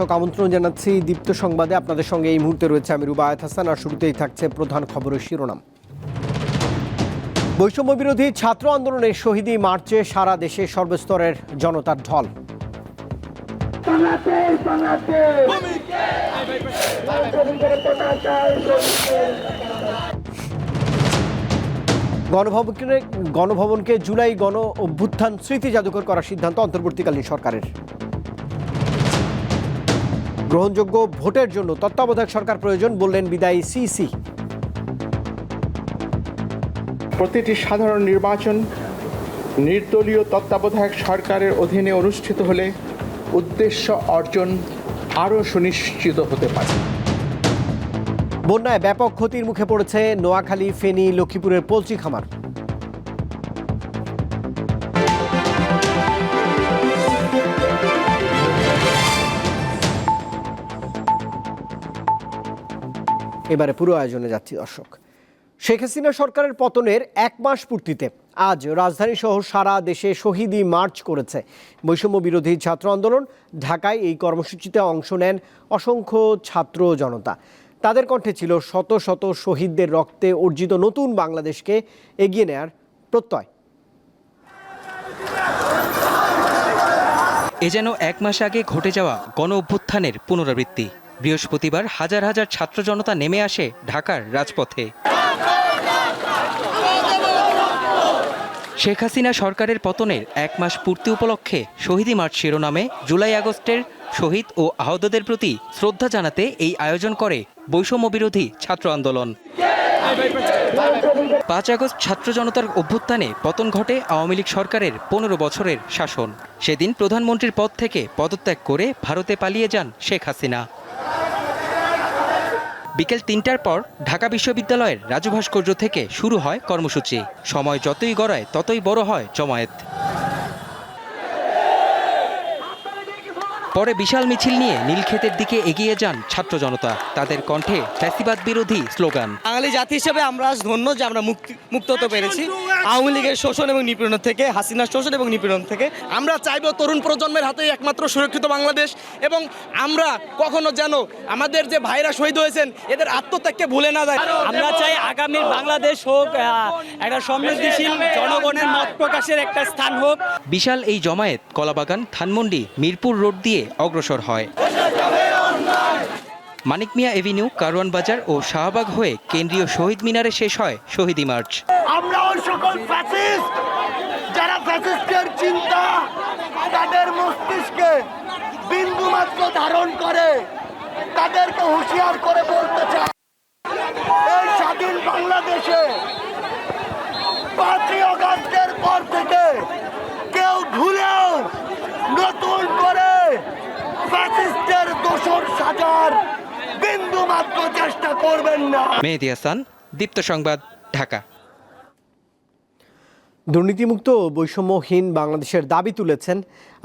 দর্শক, আমন্ত্রণ জানাচ্ছি দীপ্ত সংবাদে। আপনাদের সঙ্গে এই মুহূর্তে রয়েছে আমি রুবায়ত হাসান আর শুরুতেই থাকছে প্রধান খবরের শিরোনাম। বৈষম্য বিরোধী ছাত্র আন্দোলনের শহীদী মার্চে সারা দেশে সর্বস্তরের জনতার ঢল। গণভবনকে গণভবনকে জুলাই গণ অভ্যুত্থান স্মৃতি জাদুঘর করার সিদ্ধান্ত অন্তর্বর্তীকালীন সরকারের। গ্রহণযোগ্য ভোটের জন্য তত্ত্বাবধায়ক সরকার প্রয়োজন বললেন বিদায়ী সিসি প্রতিটি সাধারণ নির্বাচন নির্দলীয় তত্ত্বাবধায়ক সরকারের অধীনে অনুষ্ঠিত হলে উদ্দেশ্য অর্জন আরও সুনিশ্চিত হতে পারে। বন্যায় ব্যাপক ক্ষতির মুখে পড়েছে নোয়াখালী ফেনী লক্ষ্মীপুরের পোলট্রি খামার এবারে পুরো আয়োজনে যাচ্ছি, দর্শক। শেখ হাসিনা সরকারের পতনের এক মাস পূর্তিতে আজ রাজধানী সহ সারা দেশে শহীদী মার্চ করেছে। বৈষম্য বিরোধী ছাত্র আন্দোলন, ঢাকায় এই কর্মসূচিতে অংশ নেন অসংখ্য ছাত্র জনতা। তাদের কণ্ঠে ছিল শত শত শহীদদের রক্তে অর্জিত নতুন বাংলাদেশকে এগিয়ে নেয়ার প্রত্যয়। এ যেন এক মাস আগে ঘটে যাওয়া গণ অভ্যুত্থানের পুনরাবৃত্তি। বৃহস্পতিবার হাজার হাজার ছাত্র জনতা নেমে আসে ঢাকার রাজপথে। শেখ হাসিনা সরকারের পতনের এক মাস পূর্তি উপলক্ষে শহীদী মার্চ শিরোনামে জুলাই আগস্টের শহীদ ও আহতদের প্রতি শ্রদ্ধা জানাতে এই আয়োজন করে বৈষম্য বিরোধী ছাত্র আন্দোলন। পাঁচ আগস্ট ছাত্র জনতার অভ্যুত্থানে পতন ঘটে আওয়ামী লীগ সরকারের পনেরো বছরের শাসন। সেদিন প্রধানমন্ত্রীর পদ থেকে পদত্যাগ করে ভারতে পালিয়ে যান শেখ হাসিনা। বিকেল তিনটার পর ঢাকা বিশ্ববিদ্যালয়ের রাজু ভাস্কর্য থেকে শুরু হয় কর্মসূচি। সময় যতই গড়ায়, ততই বড় হয় জমায়েত। পরে বিশাল মিছিল নিয়ে নীলক্ষেতের দিকে এগিয়ে যান ছাত্র জনতা। তাদের কণ্ঠে ফ্যাসিবাদ বিরোধী স্লোগান। বাঙালি জাতি হিসেবে আমরা আজ ধন্য যে আমরা মুক্তি মুক্ত হতে পেরেছি। আওয়ামী লীগের শোষণ এবং নিপীড়ন থেকে হাসিনার শোষণ এবং নিপীড়ন থেকে আমরা চাইব তরুণ প্রজন্মের হাতে একমাত্র সুরক্ষিত বাংলাদেশ এবং আমরা কখনো যেন আমাদের যে ভাইরা শহীদ হয়েছেন এদের আত্মত্যাগকে ভুলে না যায় আমরা চাই আগামীর বাংলাদেশ হোক একটা সমৃদ্ধিশীল জনগণের মত প্রকাশের একটা স্থান হোক। বিশাল এই জমায়েত কলাবাগান ধানমন্ডি মিরপুর রোড দিয়ে অগ্রসর হয়। মানিক মিয়া এভিনিউ, কারওয়ান বাজার ও শাহবাগ হয়ে কেন্দ্রীয় শহীদ মিনারে শেষ হয় শহীদী মার্চ। চিন্তা, তাদের মস্তিষ্কে বিন্দু মাত্র ধারণ করে, তাদেরকে হুঁশিয়ার করে বলতে চাই স্বাধীন বাংলাদেশে পর থেকে কেউ ভুলেও নতুন করে দোষর সাজার। বিন্দু মাত্র চেষ্টা করবেন না। মেহেদি হাসান দীপ্ত সংবাদ ঢাকা। দুর্নীতিমুক্ত ও বৈষম্যহীন বাংলাদেশের দাবি তুলেছেন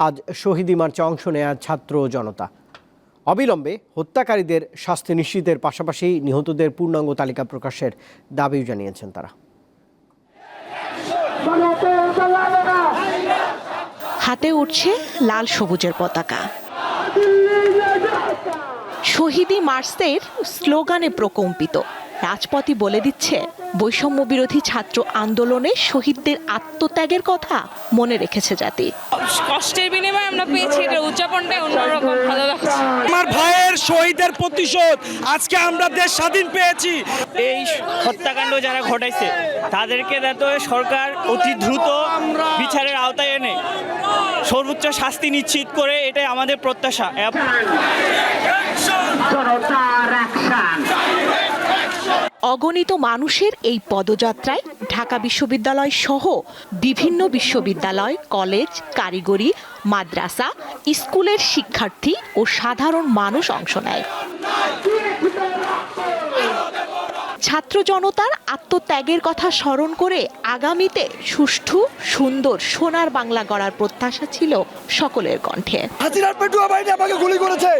আজ শহীদী মার্চে অংশ নেয়া ছাত্র জনতা। অবিলম্বে হত্যাকারীদের শাস্তি নিশ্চিতের পাশাপাশি নিহতদের পূর্ণাঙ্গ তালিকা প্রকাশের দাবিও জানিয়েছেন তারা। হাতে উঠছে লাল সবুজের পতাকা। শহীদি মার্সের স্লোগানে প্রকম্পিত। রাজপথই বলে দিচ্ছে বৈষম্য বিরোধী ছাত্র আন্দোলনে শহীদদের আত্মত্যাগের কথা মনে রেখেছে জাতি। কষ্টের বিনিময়ে আমরা পেয়েছি এটা উদযাপনটাই অন্যরকম ভালো লাগছে। আমার ভাইয়ের শহীদের প্রতিশোধ আজকে আমরা দেশ স্বাধীন পেয়েছি। এই হত্যাকাণ্ড যারা ঘটাইছে তাদেরকে যাতে সরকার অতি দ্রুত বিচারের আওতায় এনে সর্বোচ্চ শাস্তি নিশ্চিত করে এটাই আমাদের প্রত্যাশা। অগণিত মানুষের এই পদযাত্রায় ঢাকা বিশ্ববিদ্যালয় সহ বিভিন্ন বিশ্ববিদ্যালয়, কলেজ, কারিগরি, মাদ্রাসা, স্কুলের শিক্ষার্থী ও সাধারণ মানুষ অংশ নেয়। ছাত্র জনতার আত্মত্যাগের কথা স্মরণ করে আগামীতে সুষ্ঠু সুন্দর সোনার বাংলা গড়ার প্রত্যাশা ছিল সকলের কণ্ঠে। হাসিনার পেটুয়া বাহিনী আমাকে গুলি করেছে।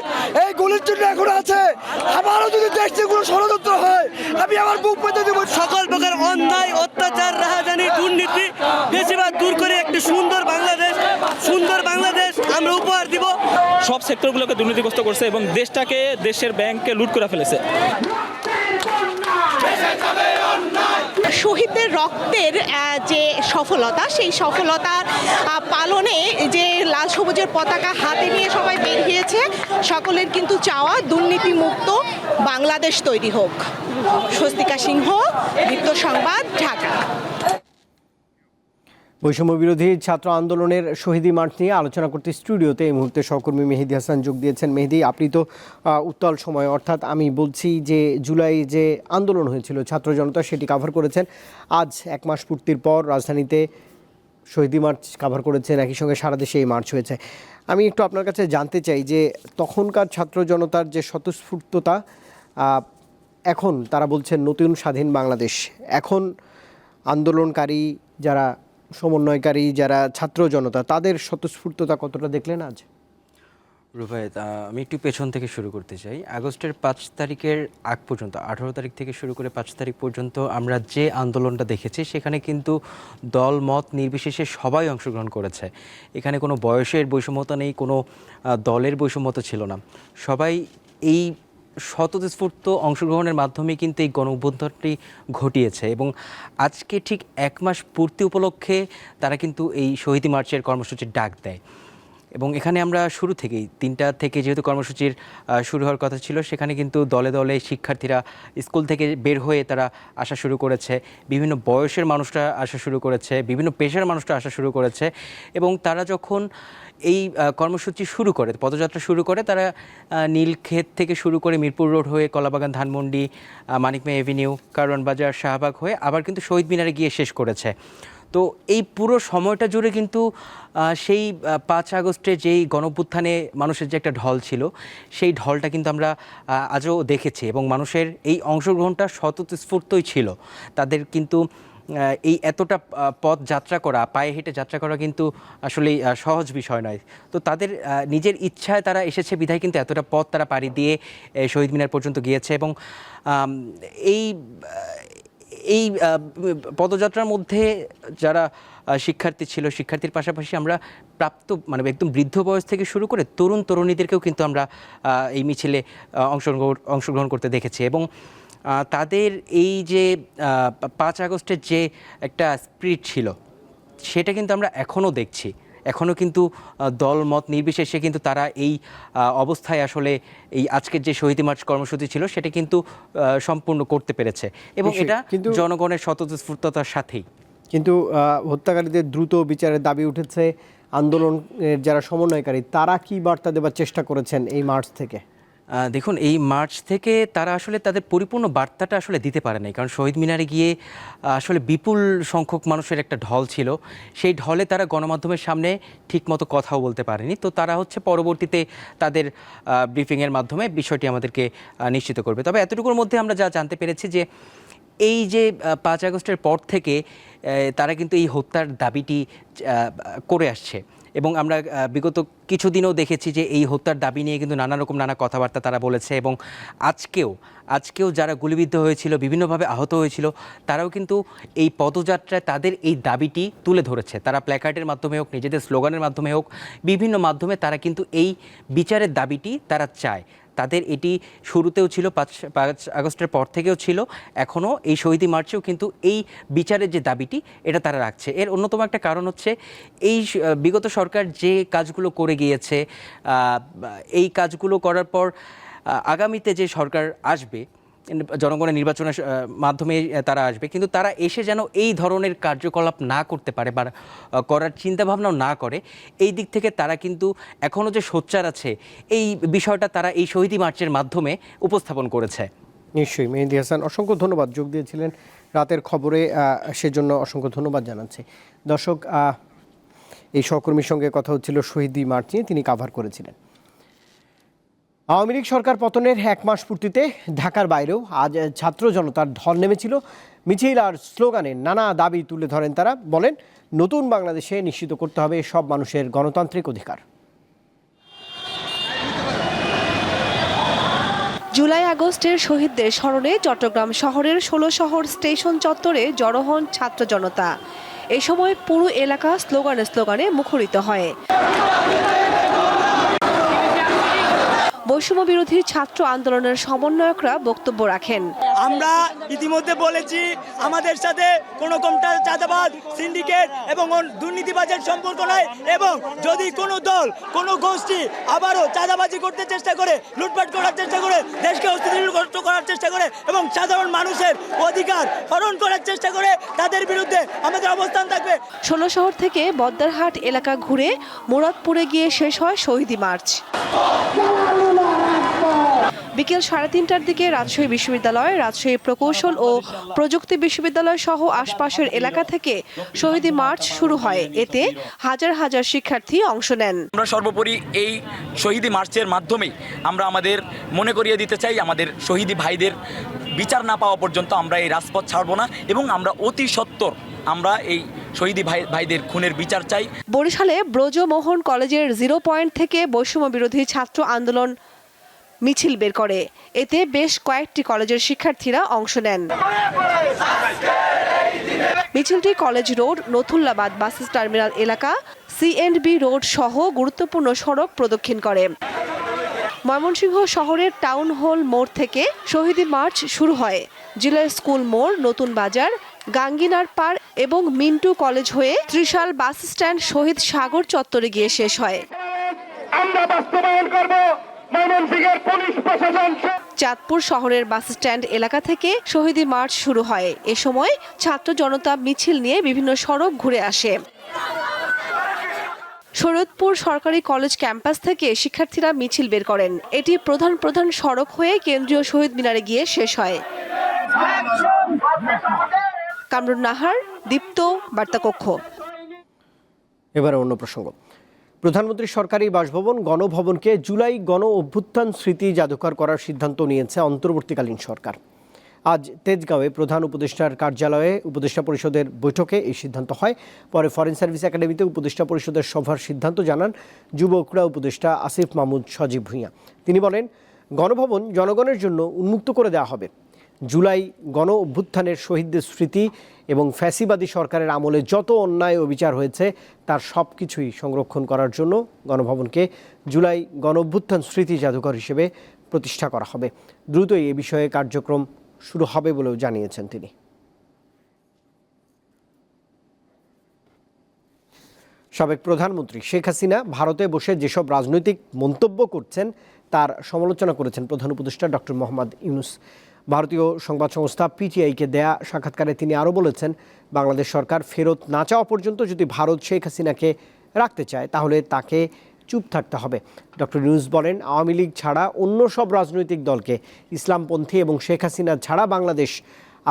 এই গুলির জন্য এখন আছে। আবারও যদি দেশ থেকে কোনো ষড়যন্ত্র হয় আমি আমার বুক পেতে দেবো। সকল প্রকার অন্যায় অত্যাচার রাহাজানি দুর্নীতি বেশিরভাগ দূর করে একটি সুন্দর বাংলাদেশ সুন্দর বাংলাদেশ আমরা উপহার দিব। সব সেক্টরগুলোকে দুর্নীতিগ্রস্ত করছে এবং দেশটাকে দেশের ব্যাংককে লুট করে ফেলেছে। শহীদদের রক্তের যে সফলতা, সেই সফলতার পালনে যে লাল সবুজের পতাকা হাতে নিয়ে সবাই বেরিয়েছে সকলের কিন্তু চাওয়া দুর্নীতিমুক্ত বাংলাদেশ তৈরি হোক। স্বস্তিকা সিংহ বৃত্ত সংবাদ, ঢাকা। বৈষম্য বিরোধী ছাত্র আন্দোলনের শহীদি মাঠ নিয়ে আলোচনা করতে স্টুডিওতে এই মুহূর্তে সহকর্মী মেহেদি হাসান যোগ দিয়েছেন। মেহেদি, আপনি তো উত্তাল সময়, অর্থাৎ আমি বলছি যে জুলাই যে আন্দোলন হয়েছিল, ছাত্র জনতা সেটি কাভার করেছেন। আজ এক মাস পূর্তির পর রাজধানীতে শহীদি মার্চ কাভার করেছেন, একই সঙ্গে সারা দেশে এই মার্চ হয়েছে। আমি একটু আপনার কাছে জানতে চাই যে তখনকার ছাত্র জনতার যে স্বতঃস্ফূর্ততা এখন তারা বলছেন নতুন স্বাধীন বাংলাদেশ। এখন আন্দোলনকারী যারা সমন্বয়কারী যারা ছাত্র জনতা, তাদের স্বতঃস্ফূর্ততা কতটা দেখলেন আজ? রুবায়ত আমি একটু পেছন থেকে শুরু করতে চাই। আগস্টের পাঁচ তারিখের আগ পর্যন্ত, আঠারো তারিখ থেকে শুরু করে পাঁচ তারিখ পর্যন্ত আমরা যে আন্দোলনটা দেখেছি, সেখানে কিন্তু দল, মত নির্বিশেষে সবাই অংশগ্রহণ করেছে। এখানে কোনো বয়সের বৈষম্যতা নেই, কোনো দলের বৈষম্যতা ছিল না। সবাই এই স্বতঃস্ফূর্ত অংশগ্রহণের মাধ্যমে কিন্তু এই গণ অভ্যুত্থানটি ঘটিয়েছে এবং আজকে ঠিক এক মাস পূর্তি উপলক্ষে তারা কিন্তু এই শহীদ মার্চের কর্মসূচির ডাক দেয়। এবং এখানে আমরা শুরু থেকেই, তিনটা থেকে যেহেতু কর্মসূচির শুরু হওয়ার কথা ছিল, সেখানে কিন্তু দলে দলে শিক্ষার্থীরা স্কুল থেকে বের হয়ে তারা আসা শুরু করেছে। বিভিন্ন বয়সের মানুষরা আসা শুরু করেছে, বিভিন্ন পেশার মানুষরা আসা শুরু করেছে এবং তারা যখন এই কর্মসূচি শুরু করে, পদযাত্রা শুরু করে তারা নীলক্ষেত থেকে শুরু করে মিরপুর রোড হয়ে কলাবাগান, ধানমন্ডি মানিকমে এভিনিউ, কারওয়ান বাজার, শাহবাগ হয়ে আবার কিন্তু শহীদ মিনারে গিয়ে শেষ করেছে। তো এই পুরো সময়টা জুড়ে কিন্তু সেই পাঁচ আগস্টে যেই গণপুত্থানে মানুষের যে একটা ঢল ছিল, সেই ঢলটা কিন্তু আমরা আজও দেখেছি এবং মানুষের এই অংশগ্রহণটা স্বতঃস্ফূর্তই ছিল। তাদের কিন্তু এই এতটা পথ যাত্রা করা, পায়ে হেঁটে যাত্রা করা কিন্তু আসলে সহজ বিষয় নয়। তো তাদের নিজের ইচ্ছায় তারা এসেছে, বিধায় কিন্তু এতটা পথ তারা পাড়ি দিয়ে শহীদ মিনার পর্যন্ত গিয়েছে এবং এই এই পদযাত্রার মধ্যে যারা শিক্ষার্থী ছিল, শিক্ষার্থীর পাশাপাশি আমরা প্রাপ্ত মানে একদম বৃদ্ধ বয়স থেকে শুরু করে তরুণ তরুণীদেরকেও কিন্তু আমরা এই মিছিলে অংশগ্রহণ অংশগ্রহণ করতে দেখেছি এবং তাদের এই যে পাঁচ আগস্টের যে একটা স্পিরিট ছিল সেটা কিন্তু আমরা এখনও দেখছি। এখনও কিন্তু দল মত নির্বিশেষে কিন্তু তারা এই অবস্থায় আসলে এই আজকের যে শহীদ মার্চ কর্মসূচি ছিল সেটা কিন্তু সম্পূর্ণ করতে পেরেছে। এবং এটা কিন্তু- জনগণের স্বতঃস্ফূর্ততার সাথেই। কিন্তু হত্যাকারীদের দ্রুত বিচারের দাবি উঠেছে আন্দোলনের যারা সমন্বয়কারী তারা কি বার্তা দেবার চেষ্টা করেছেন এই মার্চ থেকে? দেখুন, এই মার্চ থেকে তারা আসলে তাদের পরিপূর্ণ বার্তাটা আসলে দিতে পারে নাই। কারণ শহীদ মিনারে গিয়ে আসলে বিপুল সংখ্যক মানুষের একটা ঢল ছিল। সেই ঢলে তারা গণমাধ্যমের সামনে ঠিকমতো কথাও বলতে পারেনি। তো তারা হচ্ছে পরবর্তীতে তাদের ব্রিফিংয়ের মাধ্যমে বিষয়টি আমাদেরকে নিশ্চিত করবে। তবে এতটুকুর মধ্যে আমরা যা জানতে পেরেছি যে, এই যে পাঁচ আগস্টের পর থেকে তারা কিন্তু এই হত্যার দাবিটি করে আসছে। এবং আমরা বিগত কিছুদিনও দেখেছি যে এই হত্যার দাবি নিয়ে কিন্তু নানা রকম নানা কথাবার্তা তারা বলেছে এবং আজকেও আজকেও যারা গুলিবিদ্ধ হয়েছিল, বিভিন্নভাবে আহত হয়েছিল, তারাও কিন্তু এই পদযাত্রায় তাদের এই দাবিটি তুলে ধরেছে। তারা প্ল্যাকার্ডের মাধ্যমে হোক, নিজেদের স্লোগানের মাধ্যমে হোক, বিভিন্ন মাধ্যমে তারা কিন্তু এই বিচারের দাবিটি তারা চায়। তাদের এটি শুরুতেও ছিল পাঁচ পাঁচ আগস্টের পর থেকেও ছিল। এখনও এই শহীদি মার্চেও কিন্তু এই বিচারের যে দাবিটি, এটা তারা রাখছে। এর অন্যতম একটা কারণ হচ্ছে, এই বিগত সরকার যে কাজগুলো করে গিয়েছে এই কাজগুলো করার পর আগামীতে যে সরকার আসবে জনগণের নির্বাচনের মাধ্যমে তারা আসবে। কিন্তু তারা এসে যেন এই ধরনের কার্যকলাপ না করতে পারে বা করার চিন্তাভাবনাও না করে, এই দিক থেকে তারা কিন্তু এখনও যে সোচ্চার আছে, এই বিষয়টা তারা এই শহীদি মার্চের মাধ্যমে উপস্থাপন করেছে। নিশ্চয়ই, মেহেদি হাসান, অসংখ্য ধন্যবাদ যোগ দিয়েছিলেন রাতের খবরে সেজন্য অসংখ্য ধন্যবাদ জানাচ্ছি। দর্শক এই সহকর্মীর সঙ্গে কথা হচ্ছিল শহীদি মার্চ নিয়ে, তিনি কাভার করেছিলেন। আওয়ামী লীগ সরকার পতনের এক মাস পূর্তিতে ঢাকার বাইরেও আজ ছাত্র জনতার ঢল নেমেছিল। মিছিল আর স্লোগানে নানা দাবি তুলে ধরেন তারা। বলেন, নতুন বাংলাদেশে নিশ্চিত করতে হবে সব মানুষের গণতান্ত্রিক অধিকার। জুলাই আগস্টের শহীদদের স্মরণে চট্টগ্রাম শহরের ষোলো শহর স্টেশন চত্বরে জড়ো হন ছাত্র জনতা। এ সময় পুরো এলাকা স্লোগানে স্লোগানে মুখরিত হয়। বৈষম্য বিরোধী ছাত্র আন্দোলনের সমন্বয়করা বক্তব্য রাখেন। আমরা ইতিমধ্যে বলেছি আমাদের সাথে কোনো কোনটা চাঁদাবাদ সিন্ডিকেট এবং দুর্নীতিবাজের সম্পর্ক নাই এবং যদি কোনো দল কোনো গোষ্ঠী আবারও চাঁদাবাজি করতে চেষ্টা করে লুটপাট করার চেষ্টা করে দেশকে অস্থিতিগ্রস্ত করার চেষ্টা করে এবং সাধারণ মানুষের অধিকার হরণ করার চেষ্টা করে তাদের বিরুদ্ধে আমাদের অবস্থান থাকবে। ষোলো শহর থেকে বদ্দারহাট এলাকা ঘুরে মুরাদপুরে গিয়ে শেষ হয় শহীদি মার্চ। বিকেল সাড়ে তিনটার দিকে রাজশাহী বিশ্ববিদ্যালয় রাজশাহী প্রকৌশল ও প্রযুক্তি বিশ্ববিদ্যালয় সহ আশপাশের এলাকা থেকে শহীদি মার্চ শুরু হয়। এতে হাজার হাজার শিক্ষার্থী অংশ নেন। আমরা সর্বোপরি এই শহীদি মার্চের মাধ্যমেই আমরা আমাদের মনে করিয়ে দিতে চাই আমাদের শহীদি ভাইদের বিচার না পাওয়া পর্যন্ত আমরা এই রাজপথ ছাড়ব না এবং আমরা অতি সত্বর আমরা এই শহীদি ভাই ভাইদের খুনের বিচার চাই। বরিশালে ব্রজমোহন কলেজের জিরো পয়েন্ট থেকে বৈষম্য বিরোধী ছাত্র আন্দোলন মিছিল বের করে। এতে বেশ কয়েকটি কলেজের শিক্ষার্থীরা অংশ নেন। মিছিলটি college road Nathullabad bus terminal এলাকা সিএন্ডবি রোড সহ গুরুত্বপূর্ণ সড়ক প্রদক্ষিণ করে। ময়মনসিংহ শহরের টাউন হল মোড় থেকে শহীদি মার্চ শুরু হয়। জেলা স্কুল মোড়, নতুন বাজার, গাঙ্গিনার পার এবং মিন্টু কলেজ হয়ে ত্রিশাল বাস স্ট্যান্ড শহীদ সাগর চত্বরে গিয়ে শেষ হয়। চাঁদপুর শহরের বাস স্ট্যান্ড এলাকা থেকে শহীদি মার্চ শুরু হয়। এ সময় ছাত্র জনতা মিছিল নিয়ে বিভিন্ন সড়ক ঘুরে আসে। শরৎপুর সরকারি কলেজ ক্যাম্পাস থেকে শিক্ষার্থীরা মিছিল বের করেন। এটি প্রধান প্রধান সড়ক হয়ে কেন্দ্রীয় শহীদ মিনারে গিয়ে শেষ হয়। কামরুন নাহার দীপ্ত বার্তাকক্ষ। এবার অন্য প্রসঙ্গ। প্রধানমন্ত্রী সরকারি বাসভবন গণভবনকে জুলাই গণ অভ্যুত্থান স্মৃতি জাদুঘর করার সিদ্ধান্ত নিয়েছে অন্তর্বর্তীকালীন সরকার। আজ তেজগাঁওয়ে প্রধান উপদেষ্টার কার্যালয়ে উপদেষ্টা পরিষদের বৈঠকে এই সিদ্ধান্ত হয়। পরে ফরেন সার্ভিস একাডেমিতে উপদেষ্টা পরিষদের সভার সিদ্ধান্ত জানান যুব ক্রীড়া উপদেষ্টা আসিফ মাহমুদ সজীব ভূঁইয়া। তিনি বলেন, গণভবন জনগণের জন্য উন্মুক্ত করে দেওয়া হবে। জুলাই গণ অভ্যুত্থানের শহীদদের স্মৃতি এবং ফ্যাসিবাদী সরকারের আমলে যত অন্যায় ও বিচার হয়েছে, তার সব কিছুই সংরক্ষণ করার জন্য গণভবনকে জুলাই গণ অভ্যুত্থান স্মৃতি জাদুঘর হিসেবে প্রতিষ্ঠা করা হবে। দ্রুতই এ বিষয়ে কার্যক্রম শুরু হবে বলেও জানিয়েছেন তিনি। সাবেক প্রধানমন্ত্রী শেখ হাসিনা ভারতে বসে যেসব রাজনৈতিক মন্তব্য করছেন, তার সমালোচনা করেছেন প্রধান উপদেষ্টা ডক্টর মোহাম্মদ ইউনুস। ভারতীয় সংবাদ সংস্থা পিটিআইকে দেয়া সাক্ষাৎকারে তিনি আরও বলেছেন, বাংলাদেশ সরকার ফেরত না চাওয়া পর্যন্ত যদি ভারত শেখ হাসিনাকে রাখতে চায়, তাহলে তাকে চুপ থাকতে হবে। ডক্টর নিউজ বলেন, আওয়ামী লীগ ছাড়া অন্য সব রাজনৈতিক দলকে ইসলামপন্থী এবং শেখ হাসিনা ছাড়া বাংলাদেশ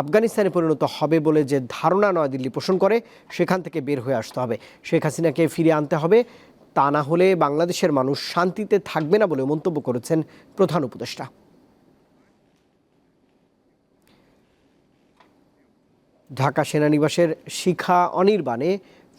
আফগানিস্তানে পরিণত হবে বলে যে ধারণা নয়াদিল্লি পোষণ করে, সেখান থেকে বের হয়ে আসতে হবে। শেখ হাসিনাকে ফিরিয়ে আনতে হবে, তা না হলে বাংলাদেশের মানুষ শান্তিতে থাকবে না বলে মন্তব্য করেছেন প্রধান উপদেষ্টা। ঢাকা সেনানিবাসের শিখা অনির্বাণে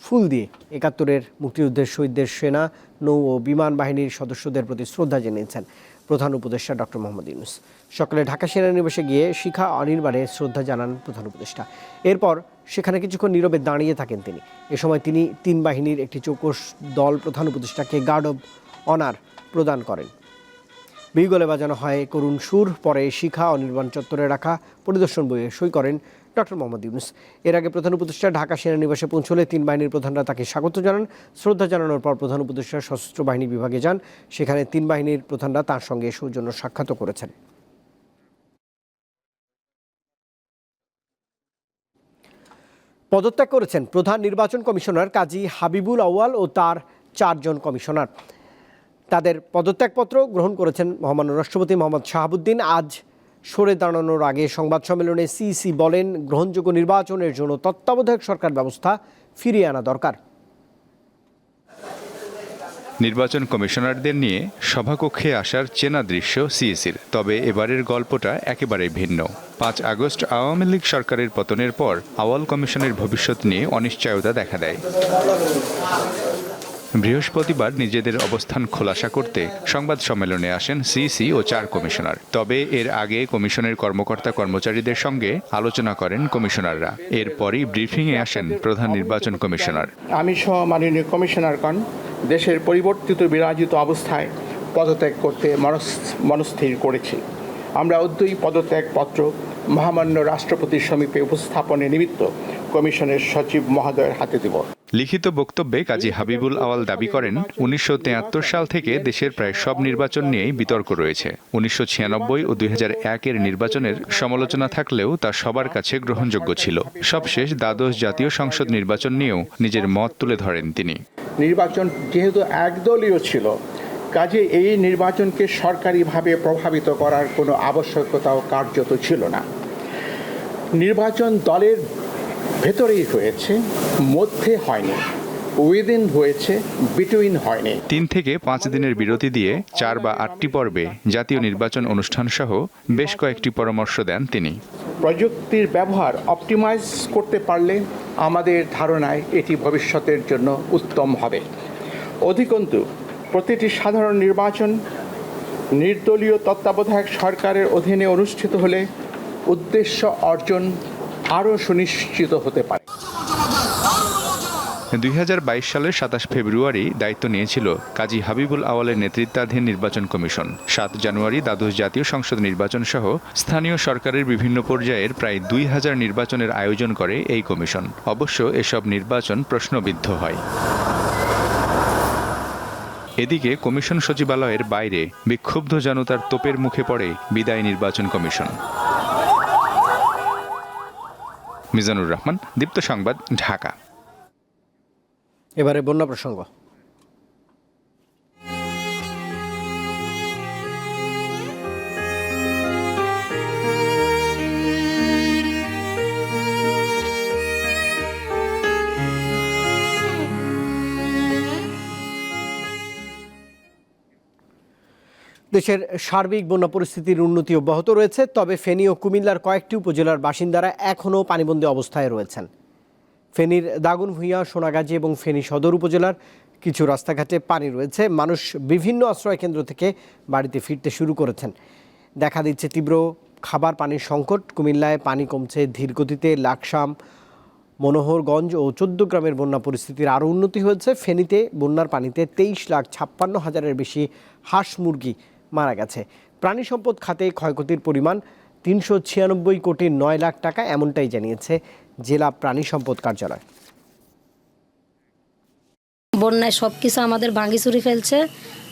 ফুল দিয়ে একাত্তরের মুক্তিযুদ্ধের শহীদদের সেনা, নৌ ও বিমান বাহিনীর সদস্যদের প্রতি শ্রদ্ধা জানিয়েছেন প্রধান উপদেষ্টা ডক্টর মোহাম্মদ ইউনুস। সকালে ঢাকা সেনানিবাসে গিয়ে শিখা অনির্বাণে শ্রদ্ধা জানান প্রধান উপদেষ্টা। এরপর সেখানে কিছুক্ষণ নীরবে দাঁড়িয়ে থাকেন তিনি। এ সময় তিনি তিন বাহিনীর একটি চৌকস দল প্রধান উপদেষ্টাকে গার্ড অব অনার প্রদান করেন। বিগলে বাজানো হয় করুণ সুর, পরে শিখা অনির্বাণ চত্বরে রাখা, পরিদর্শন বইয়ে সই করেন ডক্টর মোহাম্মদ ইউনুস। এর আগে প্রধান উপদেষ্টা ঢাকা সেনানিবাসে পৌঁছলে তিন বাহিনীর প্রধানরা তাকে স্বাগত জানান। শ্রদ্ধা জানানোর পর প্রধান উপদেষ্টা সশস্ত্র বাহিনী বিভাগে যান। সেখানে তিন বাহিনীর প্রধানরা তার সঙ্গে সৌজন্য সাক্ষাৎও করেছেন। পদত্যাগ করেছেন প্রধান নির্বাচন কমিশনার কাজী হাবিবুল আউয়াল ও তার চারজন কমিশনার। তাদের পদত্যাগপত্র গ্রহণ করেছেন মহামান্য রাষ্ট্রপতি মোহাম্মদ শাহাবুদ্দিন। আজ সরে দাঁড়ানোর আগে সংবাদ সম্মেলনে সিইসি বলেন, গ্রহণযোগ্য নির্বাচনের জন্য তত্ত্বাবধায়ক সরকার ব্যবস্থা ফিরিয়ে আনা দরকার। নির্বাচন কমিশনারদের নিয়ে সভাকক্ষে আসার চেনা দৃশ্য সিএসির তবে এবারের গল্পটা একেবারে ভিন্ন। পাঁচ আগস্ট আওয়ামী লীগ সরকারের পতনের পর আওয়াল কমিশনের ভবিষ্যৎ নিয়ে অনিশ্চয়তা দেখা দেয়। বৃহস্পতিবার নিজেদের অবস্থান খোলাসা করতে সংবাদ সম্মেলনে আসেন সিসি ও চার কমিশনার। তবে এর আগে কমিশনের কর্মকর্তা কর্মচারীদের সঙ্গে আলোচনা করেন কমিশনাররা। এরপরই ব্রিফিংয়ে আসেন প্রধান নির্বাচন কমিশনার। আমি সহ মাননীয় কমিশনারগণ দেশের পরিবর্তিত বিরাজিত অবস্থায় পদত্যাগ করতে মনস- মনস্থির করেছি। আমরা উদ্যয়ী পদত্যাগপত্র মহামান্য রাষ্ট্রপতির সমীপে উপস্থাপনের নিমিত্ত কমিশনের সচিব মহোদয়ের হাতে দেব। লিখিত বক্তব্যে কাজী হাবিবুল আওয়াল দাবি করেন, উনিশশো সাল থেকে দেশের প্রায় সব নির্বাচন নিয়েই বিতর্ক রয়েছে। উনিশশো ছিয়ানব্বই ও দুই এর নির্বাচনের সমালোচনা থাকলেও তা সবার কাছে গ্রহণযোগ্য ছিল। সবশেষ দ্বাদশ জাতীয় সংসদ নির্বাচন নিয়েও নিজের মত তুলে ধরেন তিনি। নির্বাচন যেহেতু একদলীয় ছিল, কাজে এই নির্বাচনকে সরকারিভাবে প্রভাবিত করার কোনো আবশ্যকতাও কার্যত ছিল না। নির্বাচন দলের ভেতরেই হয়েছে মধ্যে হয়নি। উইদিন হয়েছে বিটুইন হয়নি। তিন থেকে পাঁচ দিনের বিরতি দিয়ে চার বা আটটি পর্বে জাতীয় নির্বাচন অনুষ্ঠান সহ বেশ কয়েকটি পরামর্শ দেন তিনি। প্রযুক্তির ব্যবহার অপটিমাইজ করতে পারলে আমাদের ধারণায় এটি ভবিষ্যতের জন্য উত্তম হবে। অধিকন্তু প্রতিটি সাধারণ নির্বাচন নির্দলীয় তত্ত্বাবধায়ক সরকারের অধীনে অনুষ্ঠিত হলে উদ্দেশ্য অর্জন আরও সুনিশ্চিত হতে পারে। দুই হাজার বাইশ সালের সাতাশ ফেব্রুয়ারি দায়িত্ব নিয়েছিল কাজী হাবিবুল আওয়ালের নেতৃত্বাধীন নির্বাচন কমিশন। সাত জানুয়ারি দ্বাদশ জাতীয় সংসদ নির্বাচন সহ স্থানীয় সরকারের বিভিন্ন পর্যায়ের প্রায় দুই হাজার নির্বাচনের আয়োজন করে এই কমিশন। অবশ্য এসব নির্বাচন প্রশ্নবিদ্ধ হয়। এদিকে কমিশন সচিবালয়ের বাইরে বিক্ষুব্ধ জনতার তোপের মুখে পড়ে বিদায় নির্বাচন কমিশন। মিজানুর রহমান দীপ্ত সংবাদ ঢাকা। এবারে বন্যা প্রসঙ্গ। দেশের সার্বিক বন্যা পরিস্থিতির উন্নতি অব্যাহত রয়েছে, তবে ফেনী ও কুমিল্লার কয়েকটি উপজেলার বাসিন্দারা এখনও পানিবন্দী অবস্থায় রয়েছেন। ফেনীর দাগনভূঞা সোনাগাজী এবং ফেনী সদর উপজেলার কিছু রাস্তাঘাটে পানি রয়েছে। মানুষ বিভিন্ন আশ্রয় কেন্দ্র থেকে বাড়িতে ফিরতে শুরু করেছেন। দেখা দিচ্ছে তীব্র খাবার পানির সংকট। কুমিল্লায় পানি কমছে ধীর গতিতে লাকসাম, মনোহরগঞ্জ ও চোদ্দ গ্রামের বন্যা পরিস্থিতির আরও উন্নতি হয়েছে। ফেনীতে বন্যার পানিতে তেইশ লাখ ছাপ্পান্ন হাজারের বেশি হাঁস মুরগি মারা গেছে। প্রাণী সম্পদ খাতে ক্ষয়ক্ষতির পরিমাণ তিনশো ছিয়ানব্বই কোটি নয় লাখ টাকা এমনটাই জানিয়েছে জেলা প্রাণী সম্পদ কার্যালয়। বন্যায় সব কিছু আমাদের ভাঙি চুরি ফেলছে।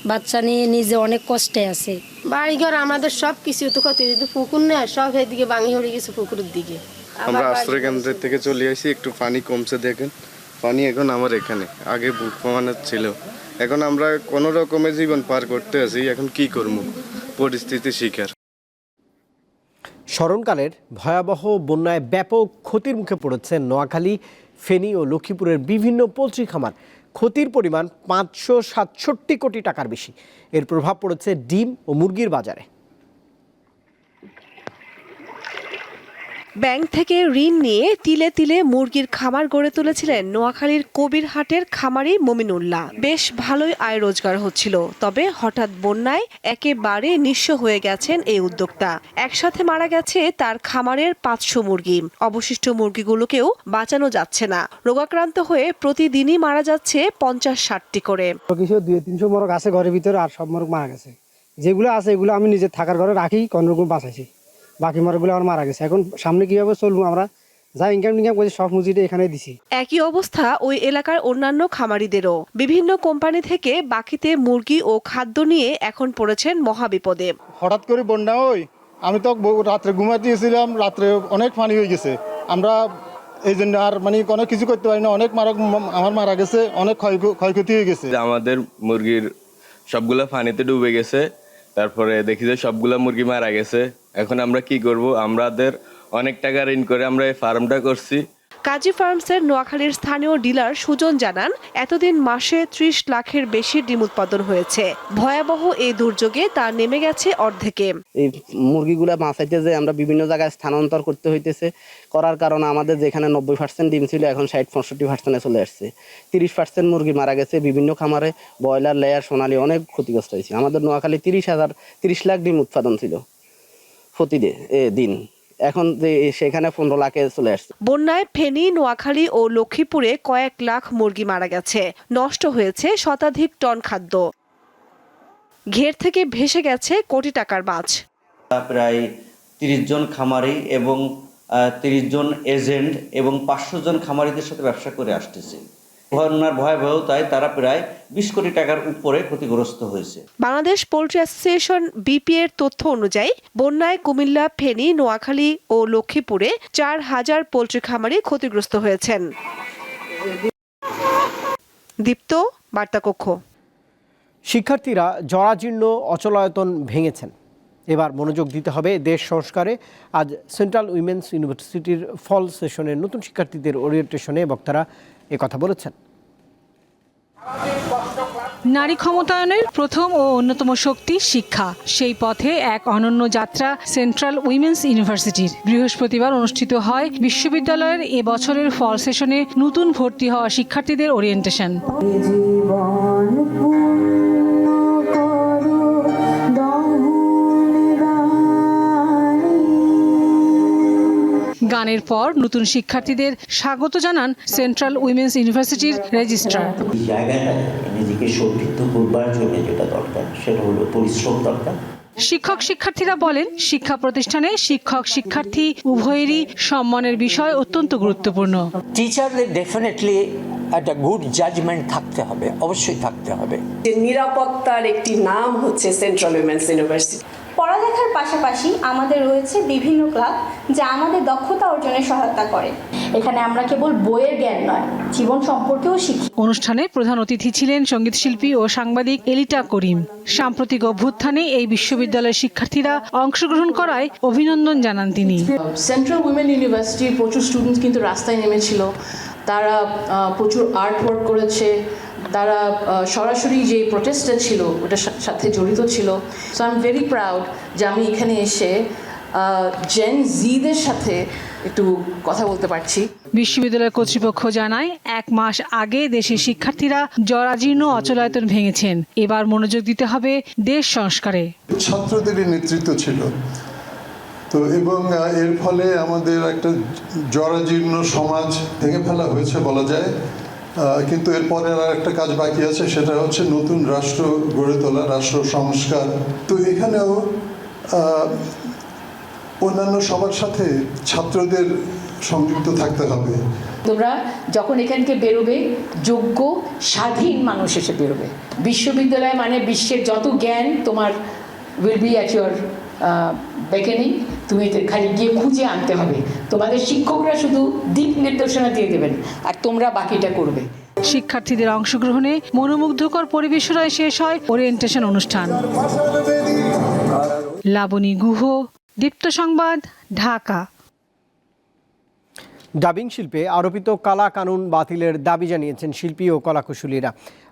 বাচ্চা নিয়ে নিজে অনেক কষ্টে আছে। বাড়িঘর আমাদের সব কিছু তো ক্ষতি যদি পুকুর নেয় সব এদিকে ভাঙি হয়ে গেছে পুকুরের দিকে। আমরা আশ্রয় কেন্দ্রের থেকে চলে আসি একটু পানি কমছে দেখেন। পানি এখন আমার এখানে আগে বুক ছিল। এখন আমরা কোনো রকমে জীবন পার করতে আছি, এখন কি করব? পরিস্থিতি শিকার। স্মরণকালের ভয়াবহ বন্যায় ব্যাপক ক্ষতির মুখে পড়েছে নোয়াখালী, ফেনী ও লক্ষ্মীপুরের বিভিন্ন পোলট্রি খামার। ক্ষতির পরিমাণ পাঁচশো সাতষট্টি কোটি টাকার বেশি। এর প্রভাব পড়েছে ডিম ও মুরগির বাজারে। ব্যাংক থেকে ঋণ নিয়ে তিলে তিলে মুরগির খামার গড়ে তুলেছিলেন নোয়াখালীর কবিরহাটের খামারি মমিনুল্লাহ। বেশ ভালোই আয় রোজগার হচ্ছিল, তবে হঠাৎ বন্যায় একেবারে নিঃস্ব হয়ে গেছেন এই উদ্যোক্তা। একসাথে মারা গেছে তার খামারের পাঁচশো মুরগি। অবশিষ্ট মুরগিগুলোকেও বাঁচানো যাচ্ছে না। রোগাক্রান্ত হয়ে প্রতিদিনই মারা যাচ্ছে পঞ্চাশ ষাটটি করে। কিছু দুই, তিনশো মোরগ আছে ঘরের ভিতরে আর সব মোরগ মারা গেছে। যেগুলো আছে এগুলো আমি নিজের থাকার ঘরে রাখি, কোনো রকম বাঁচাইছি। বাকি মোরগগুলো আমার মারা গেছে। এখন সামনে কীভাবে চলবো আমরা? যা ইনকাম টিনকাম করছি সব মুজিটা এখানে দিছি। একই অবস্থা ওই এলাকার অন্যান্য খামারিদেরও। বিভিন্ন কোম্পানি থেকে বাকিতে মুরগি ও খাদ্য নিয়ে এখন পড়েছেন মহাবিপদে। হঠাৎ করে বন্যা ওই আমি তো রাত্রে ঘুমাতে গেছিলাম রাত্রে অনেক পানি হয়ে গেছে। আমরা এই জন্য আর মানে কোনো কিছু করতে পারি না অনেক মারা আমার মারা গেছে অনেক ক্ষয় ক্ষয়ক্ষতি হয়ে গেছে। আমাদের মুরগির সবগুলা পানিতে ডুবে গেছে তারপরে দেখি যে সবগুলা মুরগি মারা গেছে। এখন আমরা কি করব? আমাদের অনেক টাকা ঋণ করে আমরা এই ফার্মটা করছি। কাজী ফার্মসের নোয়াখালীর স্থানীয় ডিলার সুজন জানান, এতদিন মাসে ত্রিশ লাখের বেশি ডিম উৎপাদন হয়েছে। ভয়াবহ এই দুর্যোগে তা নেমে গেছে অর্ধেকে। এই মুরগিগুলা বাঁচাইতে যে আমরা বিভিন্ন জায়গায় স্থানান্তর করতে হইতেছে, করার কারণে আমাদের যেখানে নব্বই পার্সেন্ট ডিম ছিল, এখন ষাট, পঁয়ষট্টি পার্সেন্টে চলে আসছে। তিরিশ পার্সেন্ট মুরগি মারা গেছে বিভিন্ন খামারে, ব্রয়লার, লেয়ার, সোনালি অনেক ক্ষতিগ্রস্ত হয়েছে। আমাদের নোয়াখালী তিরিশ হাজার, তিরিশ লাখ ডিম উৎপাদন ছিল প্রতিদিন দিন। এখন সেখানে পনেরো লাখে চলে আসছে। বন্যায় ফেনী নোয়াখালী ও লক্ষ্মীপুরে কয়েক লাখ মুরগি মারা গেছে। নষ্ট হয়েছে শতাধিক টন খাদ্য। ঘের থেকে ভেসে গেছে কোটি টাকার মাছ। প্রায় তিরিশ জন খামারি এবং তিরিশ জন এজেন্ট এবং পাঁচশো জন খামারিদের সাথে ব্যবসা করে আসতেছে। বন্যার ভয়াবহতায় তারা প্রায় বিশ কোটি টাকার উপরে ক্ষতিগ্রস্ত হয়েছে। বাংলাদেশ পোল্ট্রি অ্যাসোসিয়েশন বিপি এর তথ্য অনুযায়ী বন্যায় কুমিল্লা ফেনী নোয়াখালী ও লক্ষ্মীপুরে চার হাজার পোল্ট্রি খামারি ক্ষতিগ্রস্ত হয়েছেন। দীপ্ত বার্তাকক্ষ। শিক্ষার্থীরা জরাজীর্ণ অচলায়তন ভেঙেছেন। এবার মনোযোগ দিতে হবে দেশ সংস্কারে। আজ সেন্ট্রাল উইমেন্স ইউনিভার্সিটির ফল সেশনের নতুন শিক্ষার্থীদের ওরিয়েন্টেশনে বক্তারা কথা বলেছেন। নারী ক্ষমতায়নের প্রথম ও অন্যতম শক্তি শিক্ষা। সেই পথে এক অনন্য যাত্রা সেন্ট্রাল উইমেন্স ইউনিভার্সিটির। বৃহস্পতিবার অনুষ্ঠিত হয় বিশ্ববিদ্যালয়ের এ বছরের ফল সেশনে নতুন ভর্তি হওয়া শিক্ষার্থীদের ওরিয়েন্টেশন। গানের পর নতুন শিক্ষার্থীদের স্বাগত জানান সেন্ট্রাল উইমেন্স ইউনিভার্সিটির রেজিস্ট্রার। নিজেকে সমৃদ্ধ করবার জন্য যেটা দরকার সেটা হলো পরিশ্রম দরকার। শিক্ষক শিক্ষার্থীরা বলেন শিক্ষা প্রতিষ্ঠানে শিক্ষক শিক্ষার্থী উভয়েরই সম্মানের বিষয় অত্যন্ত গুরুত্বপূর্ণ। টিচারদের ডেফিনেটলি একটা গুড জাজমেন্ট থাকতে হবে অবশ্যই থাকতে হবে। নিরাপত্তার একটি নাম হচ্ছে সেন্ট্রাল উইমেন্স ইউনিভার্সিটি পড়ালেখার পাশাপাশি আমাদের রয়েছে বিভিন্ন ক্লাব যা আমাদের দক্ষতা অর্জনে সহায়তা করে। এখানে আমরা কেবল বইয়ের জ্ঞান নয় জীবন সম্পর্কেও শিখি। অনুষ্ঠানে প্রধান অতিথি ছিলেন সঙ্গীতশিল্পী ও সাংবাদিক এলিটা করিম। সাম্প্রতিক অভ্যুত্থানে এই বিশ্ববিদ্যালয়ের শিক্ষার্থীরা অংশগ্রহণ করায় অভিনন্দন জানান তিনি। সেন্ট্রাল উইমেন ইউনিভার্সিটির প্রচুর স্টুডেন্টস কিন্তু রাস্তায় নেমেছিল। তারা আহ, প্রচুর আর্ট ওয়ার্ক করেছে। তারা সরাসরি যে প্রোটেস্টটা ছিল ওটার সা- সাথে জড়িত ছিল। So I am very proud যে আমি এখানে এসে জেন জিদের সাথে একটু কথা বলতে পারছি। বিশ্ববিদ্যালয় কর্তৃপক্ষ জানায় এক মাস আগে দেশের শিক্ষার্থীরা জরাজীর্ণ অচলায়তন ভেঙেছেন। এবার মনোযোগ দিতে হবে দেশ সংস্কারে। ছাত্রদেরই নেতৃত্ব ছিল। তো এবং এর ফলে আমাদের একটা জরাজীর্ণ সমাজ ভেঙে ফেলা হয়েছে বলা যায়। কিন্তু এরপরে আর একটা কাজ বাকি আছে, সেটা হচ্ছে নতুন রাষ্ট্র গড়ে তোলা, রাষ্ট্র সংস্কার। তো এখানেও অন্যান্য সবার সাথে ছাত্রদের সংযুক্ত থাকতে হবে। তোমরা যখন এখানকে বেরোবে, যোগ্য, স্বাধীন মানুষ এসে বেরোবে। বিশ্ববিদ্যালয় মানে বিশ্বের যত জ্ঞান তোমার will be at your beckoning তুমি খালি গিয়ে খুঁজে আনতে হবে। তোমাদের শিক্ষকরা শুধু দিক নির্দেশনা দিয়ে দেবেন আর তোমরা বাকিটা করবে। শিক্ষার্থীদের অংশগ্রহণে মনোমুগ্ধকর পরিবেশনায় শেষ হয় ওরিয়েন্টেশন অনুষ্ঠান। লাবণী গুহ দীপ্ত সংবাদ ঢাকা। ডাবিং শিল্পে আরোপিত কালা কানুন বাতিলের দাবি জানিয়েছেন শিল্পী ও কলাকুশলীরা।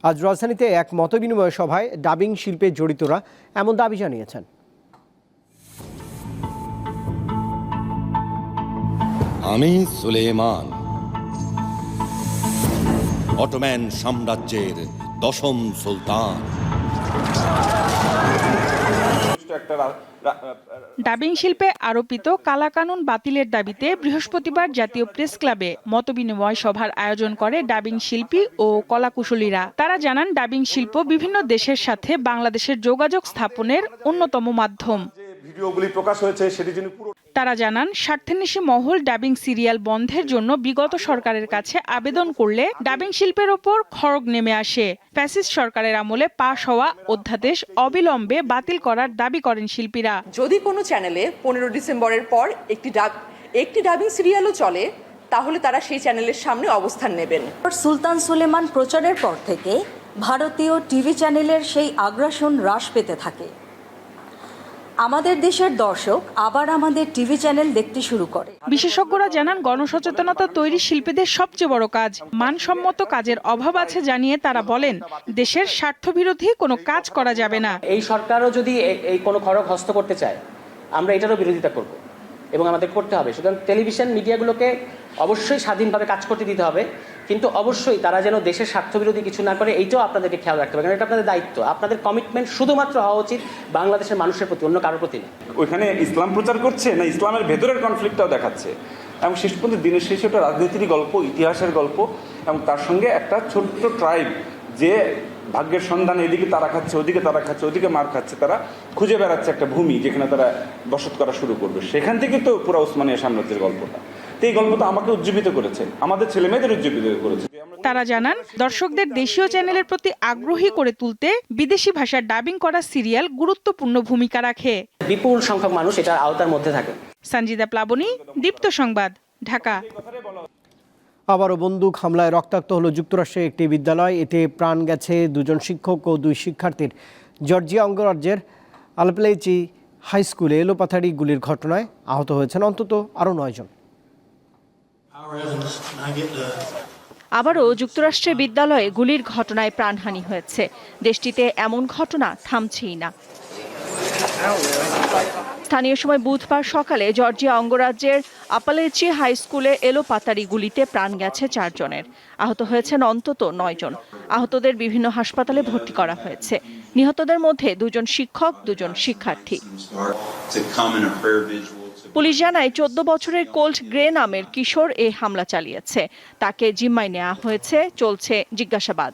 আজ রাজধানীতে এক মতবিনিময় সভায় ডাবিং শিল্পে জড়িতরা এমন দাবি জানিয়েছেন। আমি সুলেমান। অটোম্যান সাম্রাজ্যের দশম সুলতান। ডাবিং শিল্পে আরোপিত কালাকানুন বাতিলের দাবিতে বৃহস্পতিবার জাতীয় প্রেস ক্লাবে মতবিনিময় সভার আয়োজন করে ডাবিং শিল্পী ও কলাকুশলীরা। তারা জানান, ডাবিং শিল্প বিভিন্ন দেশের সাথে বাংলাদেশের যোগাযোগ স্থাপনের অন্যতম মাধ্যম। ভিডিওগুলি প্রকাশ হয়েছে সেটি যিনি পুরো তারা জানান স্বার্থান্বেষী মহল ডাবিং সিরিয়াল বন্ধের জন্য বিগত সরকারের কাছে আবেদন করলে ডাবিং শিল্পের ওপর খড়গ নেমে আসে। ফ্যাসিস্ট সরকারের আমলে পাশ হওয়া অধ্যাদেশ অবিলম্বে বাতিল করার দাবি করেন শিল্পীরা। যদি কোনো চ্যানেলে পনেরো ডিসেম্বরের পর একটি ডাব একটি ডাবিং সিরিয়ালও চলে তাহলে তারা সেই চ্যানেলের সামনে অবস্থান নেবেন। সুলতান সুলেমান প্রচারের পর থেকে ভারতীয় টিভি চ্যানেলের সেই আগ্রাসন হ্রাস পেতে থাকে। আমাদের দেশের দর্শক আবার আমাদের টিভি চ্যানেল দেখতে শুরু করে। বিশেষজ্ঞরা জানান গণসচেতনতা তৈরি শিল্পীদের সবচেয়ে বড় কাজ। মানসম্মত কাজের অভাব আছে জানিয়ে তারা বলেন দেশের স্বার্থবিরোধী কোনো কাজ করা যাবে না। এই সরকারও যদি এই কোনো খড়গ হস্ত করতে চায় আমরা এটারও বিরোধিতা করব এবং আমাদের করতে হবে। সুতরাং টেলিভিশন মিডিয়াগুলোকে অবশ্যই স্বাধীনভাবে কাজ করতে দিতে হবে। কিন্তু অবশ্যই তারা যেন দেশের স্বার্থবিরোধী কিছু না করে, এইটাও আপনাদেরকে খেয়াল রাখতে হবে, কারণ এটা আপনাদের দায়িত্ব। আপনাদের কমিটমেন্ট শুধুমাত্র হওয়া উচিত বাংলাদেশের মানুষের প্রতি, অন্য কারোর প্রতি না। ওইখানে ইসলাম প্রচার করছে না ইসলামের ভেতরের কনফ্লিক্টটাও দেখাচ্ছে? এবং শেষ পর্যন্ত দিনের শেষে ওটা রাজনীতিরই গল্প, ইতিহাসের গল্প, এবং তার সঙ্গে একটা ছোট্ট ট্রাইব যে ভাগ্যের সন্ধান এদিকে তারা খাচ্ছে, ওদিকে তারা খাচ্ছে, ওদিকে মার খাচ্ছে, তারা খুঁজে বেড়াচ্ছে একটা ভূমি যেখানে তারা বসত করা শুরু করবে। সেখান থেকে তো পুরো ওসমানিয়া সাম্রাজ্যের গল্পটা। তো এই গল্পটা আমাকে উজ্জীবিত করেছে। আমাদের ছেলে মেয়েদের উজ্জীবিত করেছে। তারা জানান দর্শকদের দেশীয় চ্যানেলের প্রতি আগ্রহী করে তুলতে বিদেশি ভাষার ডাবিং করা সিরিয়াল গুরুত্বপূর্ণ ভূমিকা রাখে। বিপুল সংখ্যক মানুষ এটার আওতার মধ্যে থাকে। সঞ্জিদা প্লাবনী দীপ্ত সংবাদ ঢাকা। আবারও বন্দুক হামলায় রক্তাক্ত হলো যুক্তরাষ্ট্রের একটি বিদ্যালয়। এতে প্রাণ গেছে দুজন শিক্ষক ও দুই শিক্ষার্থীর। জর্জিয়া অঙ্গরাজ্যের আলপ্লেচি হাই স্কুলে এলোপাথারি গুলির ঘটনায় আহত হয়েছেন অন্তত আরও নয়জন। আবারও যুক্তরাষ্ট্রের বিদ্যালয়ে গুলির ঘটনায় প্রাণহানি হয়েছে। দেশটিতে এমন ঘটনা থামছেই না। স্থানীয় সময় বুধবার সকালে জর্জিয়া অঙ্গরাজ্যের আপালেচি হাই স্কুলে এলোপাতারি গুলিতে প্রাণ গেছে চারজনের। আহত হয়েছেন অন্তত নয়জন আহতদের বিভিন্ন হাসপাতালে ভর্তি করা হয়েছে। নিহতদের মধ্যে দুজন শিক্ষক দুজন শিক্ষার্থী। পুলিশ জানায় চোদ্দ বছরের কোল্ট গ্রে নামের কিশোর এই হামলা চালিয়েছে। তাকে জিম্মায় নেওয়া হয়েছে চলছে জিজ্ঞাসাবাদ।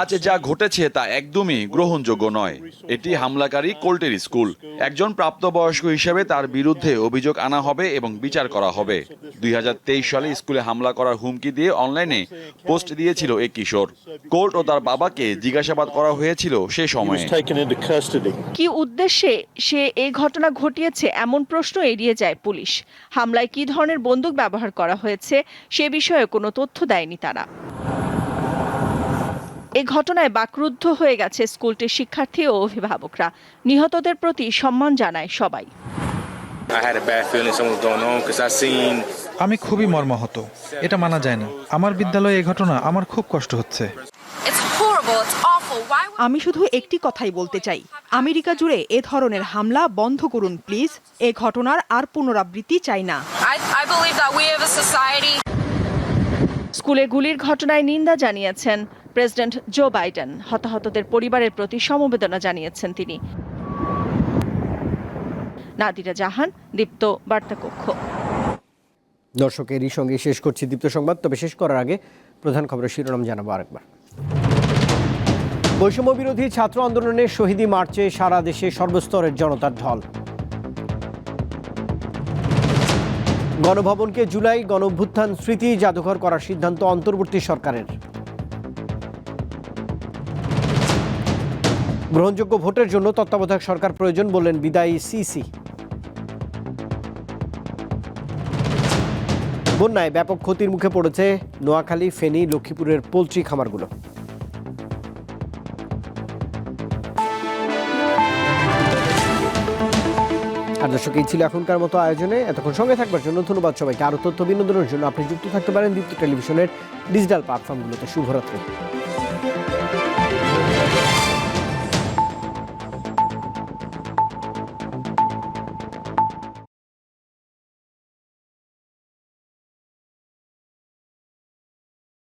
আজ যা ঘটেছে তা একদমই গ্রহণযোগ্য নয়। এটি হামলাকারী কোল্টের স্কুল। একজন প্রাপ্তবয়স্ক হিসেবে তার বিরুদ্ধে অভিযোগ আনা হবে এবং বিচার করা হবে। দুই হাজার তেইশ সালে স্কুলে হামলা করার হুমকি দিয়ে অনলাইনে পোস্ট দিয়েছিল এই কিশোর। কোর্ট ও তার বাবাকে জিজ্ঞাসাবাদ করা হয়েছিল সে সময়ে। কি উদ্দেশ্যে সে এই ঘটনা ঘটিয়েছে এমন প্রশ্ন এড়িয়ে যায় পুলিশ। হামলায় কি ধরনের বন্দুক ব্যবহার করা হয়েছে সে বিষয়ে কোনো তথ্য দেয়নি তারা। এই ঘটনায় বাকরুদ্ধ হয়ে গেছে স্কুলটির শিক্ষার্থী ও অভিভাবকরা। নিহতদের প্রতি সম্মান জানায় সবাই। আমি খুবই মর্মাহত। এটা মানা যায় না। আমার বিদ্যালয়ে এই ঘটনা আমার খুব কষ্ট হচ্ছে। আমি শুধু একটি কথাই বলতে চাই। আমেরিকা জুড়ে এ ধরনের হামলা বন্ধ করুন প্লিজ। এ ঘটনার আর পুনরাবৃত্তি চাই না। স্কুলে গুলির ঘটনায় নিন্দা জানিয়েছেন প্রেসিডেন্ট জো বাইডেন। হতাহতদের পরিবারের প্রতি সমবেদনা জানিয়েছেন তিনি। নাদিরা জাহান দীপ্ত বার্তা কক্ষ দর্শক এরই সঙ্গে শেষ করছি দীপ্ত সংবাদ। তবে শেষ করার আগে প্রধান খবরের শিরোনাম জানাব আরেকবার। বৈষম্য বিরোধী ছাত্র আন্দোলনের শহীদী মার্চে সারা দেশে সর্বস্তরের জনতার ঢল। গণভবনকে জুলাই গণভ্যুত্থান স্মৃতি জাদুঘর করার সিদ্ধান্ত অন্তর্বর্তী সরকারের। গ্রহণযোগ্য ভোটের জন্য তত্ত্বাবধায়ক সরকার প্রয়োজন বললেন বিদায়ী সিসি। বন্যায় ব্যাপক ক্ষতির মুখে পড়েছে নোয়াখালী, ফেনী, লক্ষ্মীপুরের পোলট্রি খামারগুলো। আর দর্শক এই ছিল এখনকার মতো আয়োজনে। এতক্ষণ সঙ্গে থাকবার জন্য ধন্যবাদ সবাইকে। আরও তথ্য, বিনোদনের জন্য আপনি যুক্ত থাকতে পারেন দীপ্ত টেলিভিশনের ডিজিটাল প্ল্যাটফর্মগুলোতে শুভরাত্রি।